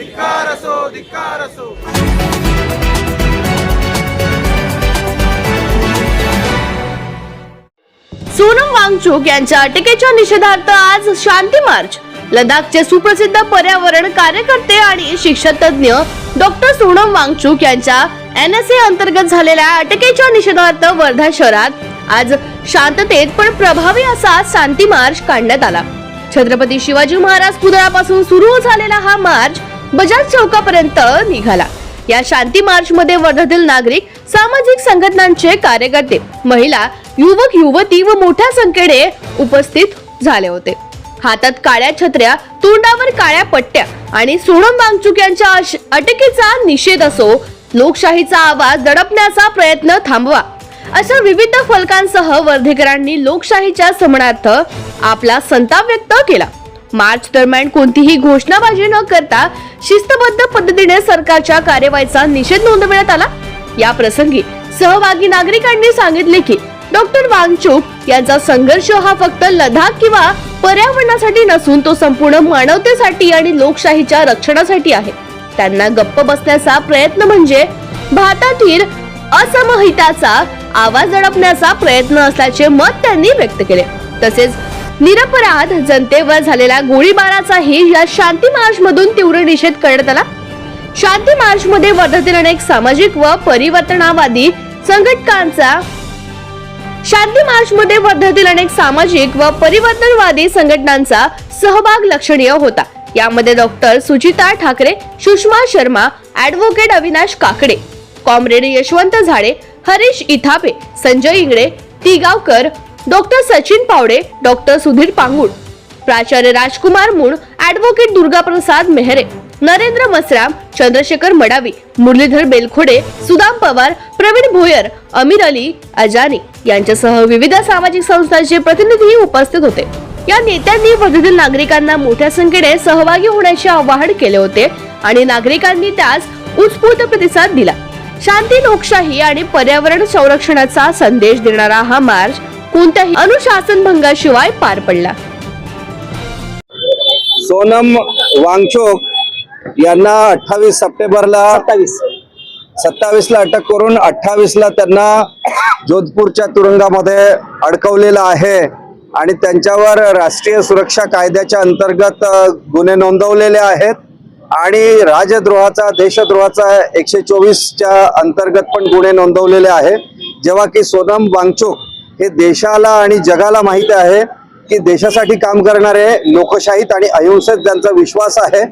धिक्कार असो धिक्कार असो. सोनम वांगचूक यांच्या अटकेच्या निषेधार्थ आज शांती मार्च. लडाखचे सुप्रसिद्ध पर्यावरण कार्यकर्ते आणि शिक्षणतज्ञ डॉक्टर सोनम वांगचूक यांच्या एन एस ए अंतर्गत झालेल्या अटकेच्या निषेधार्थ वर्धा शहरात आज शांततेत पण प्रभावी असा शांती मार्च काढण्यात आला. छत्रपती शिवाजी महाराज पुतळ्यापासून सुरू झालेला हा मार्च बजाज चौकापर्यंत निघाला. या शांती मार्च मध्ये वर्धातील नागरिक सामाजिक संघटनांचे कार्यकर्ते महिला युवक युवती व मोठ्या संख्येने उपस्थित झाले होते. हातात काळ्या छत्र्या तोंडावर काळ्या पट्ट्या आणि सोनम बांगचुक यांच्या अश- अटकेचा निषेध असो लोकशाहीचा आवाज दडपण्याचा प्रयत्न थांबवा. अशा विविध फलकांसह वर्धेकरांनी लोकशाहीच्या समणार्थ आपला संताप व्यक्त केला. मार्च दरम्यान कोणतीही घोषणाबाजी न करता शिस्तबद्ध पद्धतीने सरकारच्या कार्यवाहीचा निषेध नोंदविण्यात आला. या प्रसंगी सहभागी नागरिकांनी सांगितले की डॉक्टर वांगचूक यांचा संघर्ष हा फक्त लडाख किंवा पर्यावरणासाठी नसून तो संपूर्ण मानवतेसाठी आणि लोकशाहीच्या रक्षणासाठी आहे. त्यांना गप्प बसण्याचा प्रयत्न म्हणजे भारतातील असमहिताचा आवाज दडपण्याचा प्रयत्न असल्याचे मत त्यांनी व्यक्त केले. तसेच निरपराध जनतेवर झालेला गोळीबाराचाही या शांती मार्च मधून तीव्र निषेध करण्यात आला. शांती मार्च मध्ये वर्धातील अनेक सामाजिक व परिवर्तनावादी संघटकांचा शांती मार्च मध्ये वर्धातील अनेक सामाजिक व परिवर्तनवादी संघटनांचा सहभाग लक्षणीय होता. यामध्ये doctor Suchita Thakre Sushma Sharma advocate Avinash Kakde comrade Yashwant Zade Harish Ithape Sanjay Ingle Tigaonkar doctor Sachin Pawde doctor Sudhir Pangud प्राचार्य राजकुमार मुळ ऍडव्होकेट दुर्गाप्रसाद मेहरे नरेंद्र मसराम चंद्रशेखर मडावी मुरलीधर बेलखोडे सुदाम पवार प्रवीण भोयर अमीर अली अजानी यांच्यासह विविध सामाजिक संस्थांचे प्रतिनिधी उपस्थित होते. या नेत्यांनी वर्धेतील नागरिकांना मोठ्या संख्येने सहभागी होण्याचे आवाहन केले होते आणि नागरिकांनी त्यास उत्स्फूर्त प्रतिसाद दिला. शांती लोकशाही आणि पर्यावरण संरक्षणाचा संदेश देणारा हा मार्च कोणत्याही अनुशासन भंगाशिवाय पार पडला. सोनम वांगचोक यांना अठ्ठावीस सप्टेंबरला सत्तावीस. सत्तावीस ला अटक करून अठ्ठावीस ला त्यांना जोधपूरच्या तुरुंगामध्ये अडकवलेलं आहे आणि त्यांच्यावर राष्ट्रीय सुरक्षा कायद्याच्या अंतर्गत गुन्हे नोंदवलेले आहेत आणि राजद्रोहाचा देशद्रोहाचा एकशे चोवीसच्या अंतर्गत पण गुन्हे नोंदवलेले आहे जेव्हा की सोनम वांगचूक हे देशाला आणि जगाला माहिती आहे की देशासाठी काम करणारे लोकशाहीत आणि अहिंसेत त्यांचा विश्वास आहे.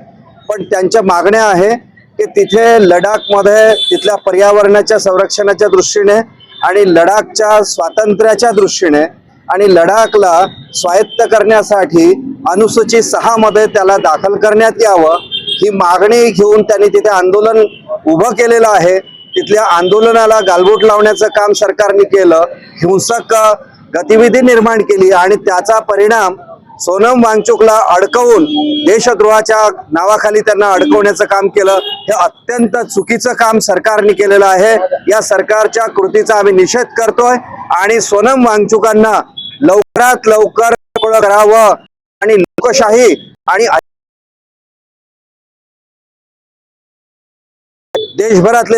पण त्यांच्या मागण्या आहे की तिथे लडाखमध्ये तिथल्या पर्यावरणाच्या संरक्षणाच्या दृष्टीने आणि लडाखच्या स्वातंत्र्याच्या दृष्टीने आणि लडाखला स्वायत्त करण्यासाठी अनुसूचित सहामध्ये त्याला दाखल करण्यात यावं ही मागणी घेऊन त्यांनी तिथे आंदोलन उभं केलेलं आहे. तिथल्या आंदोलनाला गालबोट लावण्याचं काम सरकारने केलं हिंसक गतिविधी निर्माण केली आणि त्याचा परिणाम सोनम वांगचुकला अडकवून देशद्रोहाच्या नावाखाली त्यांना अडकवण्याचं काम केलं. हे अत्यंत चुकीचं काम सरकारने केलेलं आहे. या सरकारच्या कृतीचा आम्ही निषेध करतोय आणि सोनम वांगचुकांना लवकरात लवकर करावं आणि लोकशाही आणि देशभरातले